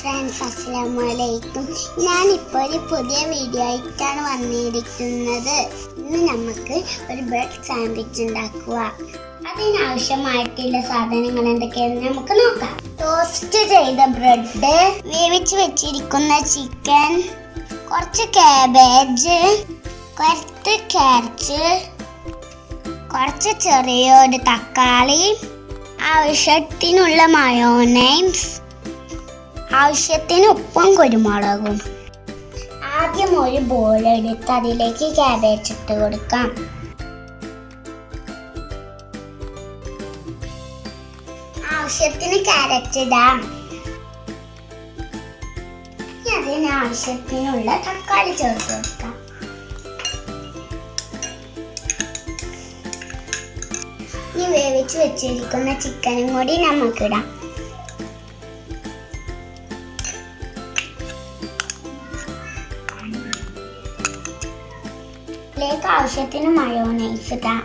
Friends അസ്സലാമലൈക്കും ഞാനിപ്പോൾ ഒരു പുതിയ വീഡിയോ ആയിട്ടാണ് വന്നിരിക്കുന്നത്. ഇന്ന് നമുക്ക് ഒരു ബ്രെഡ് സാൻഡ്വിച്ച് ഉണ്ടാക്കുക അതിനാവശ്യമായിട്ടുള്ള സാധനങ്ങൾ എന്തൊക്കെയാണെന്ന് നമുക്ക് നോക്കാം. ടോസ്റ്റ് ചെയ്ത ബ്രെഡ് വേവിച്ച് വെച്ചിരിക്കുന്ന ചിക്കൻ കുറച്ച് കാബേജ് കുറച്ച് ക്യാരറ്റ് കുറച്ച് ചെറിയൊരു തക്കാളി ആവശ്യത്തിനുള്ള മയോനൈസ് ആവശ്യത്തിന് ഉപ്പും കുരുമുളകും. ആദ്യം ഒരു ബോൾ എടുത്ത് അതിലേക്ക് ക്യാബേജ് ഇട്ട് കൊടുക്കാം. ആവശ്യത്തിന് ക്യാരറ്റ് ഇടാം. അതിന് ആവശ്യത്തിനുള്ള തക്കാളി ചേർത്ത് കൊടുക്കാം. ഇനി വേവിച്ച് വെച്ചിരിക്കുന്ന ചിക്കനും കൂടി നമുക്കിടാം ഇതിലേക്ക് ആവശ്യത്തിന് മയോനൈസ് ഇടാം.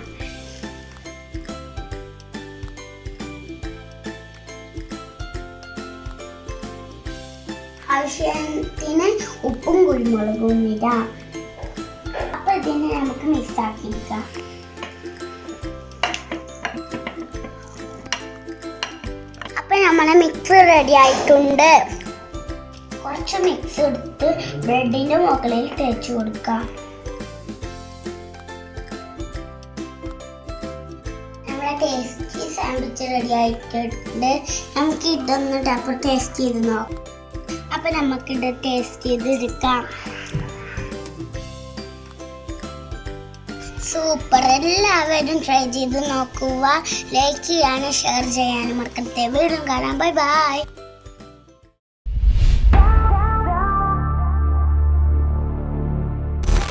ആവശ്യത്തിന് ഉപ്പും കുരുമുളകും ഇടാം. അപ്പൊ ഇതിനെ നമുക്ക് മിക്സ് ആക്കിയിരിക്കാം അപ്പൊ നമ്മളെ മിക്സ് റെഡി ആയിട്ടുണ്ട്. കുറച്ച് മിക്സ് എടുത്ത് ബ്രെഡിന്റെ മുകളിൽ തേച്ച് കൊടുക്കാം. നമ്മുടെ ടേസ്റ്റി സാൻഡ്വിച്ച് റെഡി ആയിട്ടുണ്ട്. നമുക്ക് ഇതൊന്ന് അപ്പോൾ ടേസ്റ്റ് ചെയ്ത് നോക്കാം. അപ്പൊ നമുക്കിത് ടേസ്റ്റ് ചെയ്ത് എടുക്കാം സൂപ്പർ എല്ലാവരും ട്രൈ ചെയ്ത് നോക്കുക. ലൈക്ക് ചെയ്യാനും ഷെയർ ചെയ്യാനും മറക്കത്തെ വീണ്ടും കാണാം. Bye bye